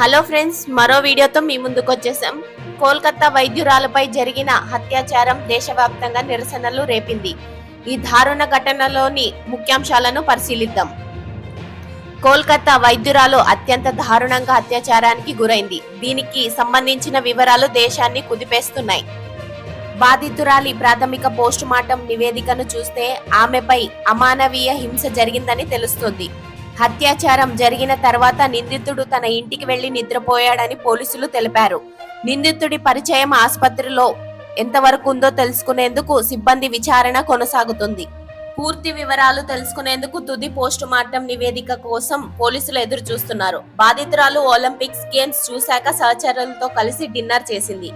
Hello friends మరో వీడియోతో మీ ముందుకు వచ్చేసాం. కోల్కతా వైద్యురాలపై జరిగిన అత్యాచారం దేశవ్యాప్తంగా నిరసనలు రేపింది. ఈ దారుణ ఘటనలోని ముఖ్యాంశాలను పరిశీలిద్దాం. కోల్కతా వైద్యురాలు అత్యంత దారుణంగా అత్యాచారానికి గురైంది. దీనికి సంబంధించిన వివరాలు దేశాన్ని కుదిపేస్తున్నాయి. బాధితురాలి ప్రాథమిక పోస్టుమార్టం నివేదికను చూస్తే ఆమెపై అమానవీయ హింస జరిగిందని తెలుస్తుంది. అత్యాచారం జరిగిన తర్వాత నిందితుడు తన ఇంటికి వెళ్ళి నిద్రపోయాడని పోలీసులు తెలిపారు. నిందితుడి పరిచయం ఆసుపత్రిలో ఎంతవరకు ఉందో తెలుసుకునేందుకు సిబ్బంది విచారణ కొనసాగుతుంది. పూర్తి వివరాలు తెలుసుకునేందుకు తుది పోస్ట్ మార్టం నివేదిక కోసం పోలీసులు ఎదురు చూస్తున్నారు బాధితురాలు ఒలింపిక్స్ గేమ్స్ చూశాక సహచరులతో కలిసి డిన్నర్ చేసింది.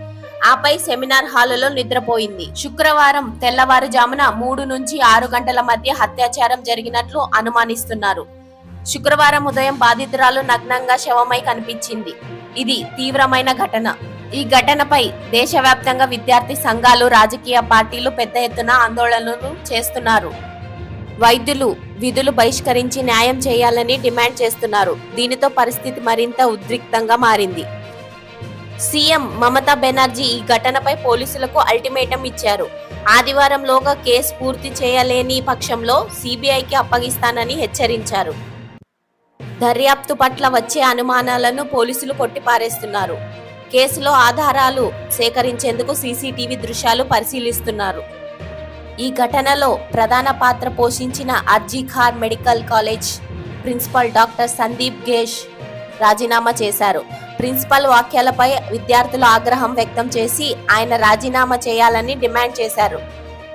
ఆపై సెమినార్ హాలులో నిద్రపోయింది. శుక్రవారం తెల్లవారుజామున మూడు నుంచి ఆరు గంటల మధ్య అత్యాచారం జరిగినట్లు అనుమానిస్తున్నారు. శుక్రవారం ఉదయం బాధితురాలు నగ్నంగా శవమై కనిపించింది. ఇది తీవ్రమైన ఘటన. ఈ ఘటనపై దేశవ్యాప్తంగా విద్యార్థి సంఘాలు రాజకీయ పార్టీలు పెద్ద ఎత్తున ఆందోళనలు చేస్తున్నారు. వైద్యులు విధులు బహిష్కరించి న్యాయం చేయాలని డిమాండ్ చేస్తున్నారు. దీనితో పరిస్థితి మరింత ఉద్రిక్తంగా మారింది. సీఎం మమతా బెనర్జీ ఈ ఘటనపై పోలీసులకు అల్టిమేటం ఇచ్చారు. ఆదివారంలోగా కేసు పూర్తి చేయలేని పక్షంలో సిబిఐకి అప్పగిస్తానని హెచ్చరించారు. దర్యాప్తు పట్ల వచ్చే అనుమానాలను పోలీసులు కొట్టిపారేస్తున్నారు. కేసులో ఆధారాలు సేకరించేందుకు సీసీటీవీ దృశ్యాలు పరిశీలిస్తున్నారు. ఈ ఘటనలో ప్రధాన పాత్ర పోషించిన RG Kar medical college principal doctor Sandip Ghosh రాజీనామా చేశారు. ప్రిన్సిపల్ వాక్యాలపై విద్యార్థులు ఆగ్రహం వ్యక్తం చేసి ఆయన రాజీనామా చేయాలని డిమాండ్ చేశారు.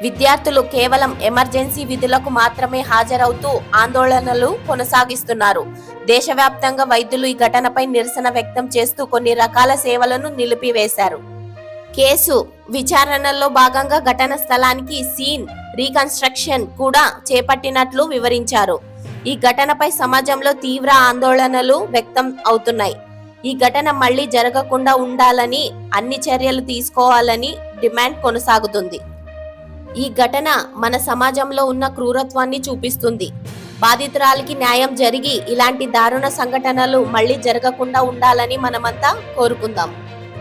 విద్యార్థులు కేవలం ఎమర్జెన్సీ విధులకు మాత్రమే హాజరవుతూ ఆందోళనలు కొనసాగిస్తున్నారు. దేశవ్యాప్తంగా వైద్యులు ఈ ఘటనపై నిరసన వ్యక్తం చేస్తూ కొన్ని రకాల సేవలను నిలిపివేశారు. కేసు విచారణలో భాగంగా ఘటన స్థలానికి సీన్ రీకన్స్ట్రక్షన్ కూడా చేపట్టినట్లు వివరించారు. ఈ ఘటనపై సమాజంలో తీవ్ర ఆందోళనలు వ్యక్తం అవుతున్నాయి. ఈ ఘటన మళ్ళీ జరగకుండా ఉండాలని అన్ని చర్యలు తీసుకోవాలని డిమాండ్ కొనసాగుతుంది. ఈ ఘటన మన సమాజంలో ఉన్న క్రూరత్వాన్ని చూపిస్తుంది. బాధితురాలికి న్యాయం జరిగి ఇలాంటి దారుణ సంఘటనలు మళ్ళీ జరగకుండా ఉండాలని మనమంతా కోరుకుందాం.